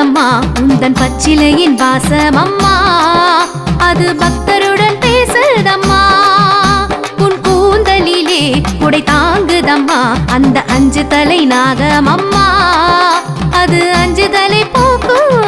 அம்மா உந்தன் பச்சிலையின் வாசமம்மா அது பக்தருடன் பேசுதம்மா. உன் கூந்தலிலே குடை தாங்குதம்மா. அந்த அஞ்சு தலை நாகமம்மா. அது அஞ்சு தலை போக்கு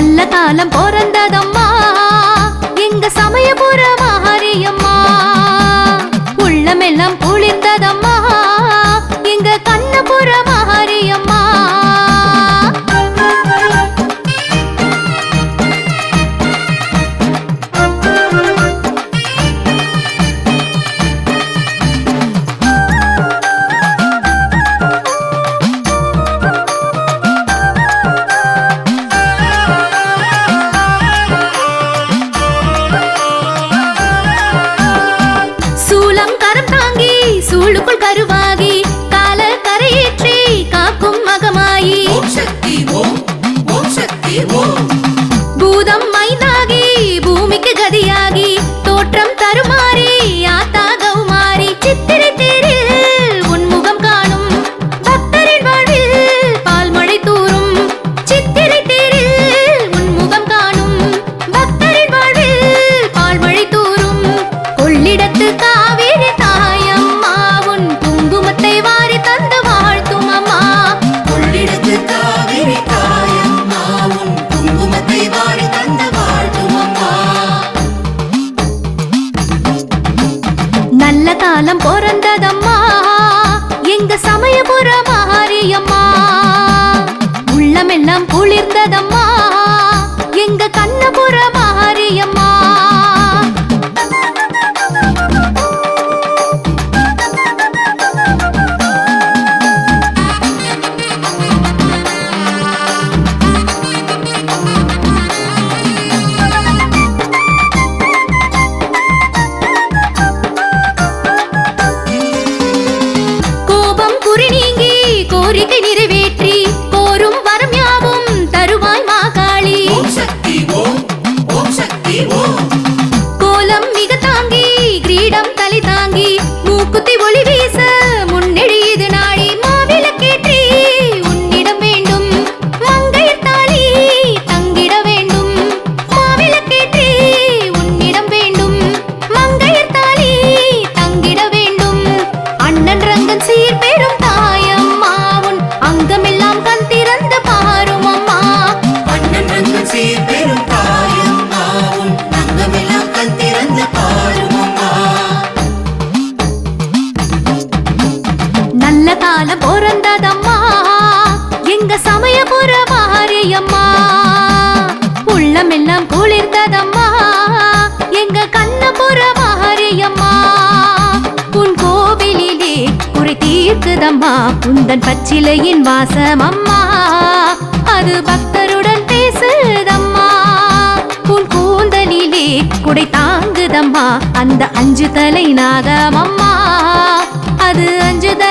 நல்ல காலம் பிறந்ததம்மா. எங்க சமயபுர மாரியம்மா கண்ணெல்லாம் குளிர்ந்ததம்மா. எங்க கண்ணபுர மாரியம்மா உள்ளமெல்லாம் குளிர்ந்ததம்மா. எங்க கண்ணபுர மாரியம்மா. உன் கோவிலிலே குறை தீர்க்குதம்மா. புந்தன் பச்சிலையின் வாசம் அம்மா அது பக்தருடன் பேசுதம்மா. உன் கூந்தலிலே குடை தாங்குதம்மா. அந்த அஞ்சு தலை நாகமம்மா. அது அஞ்சு தலை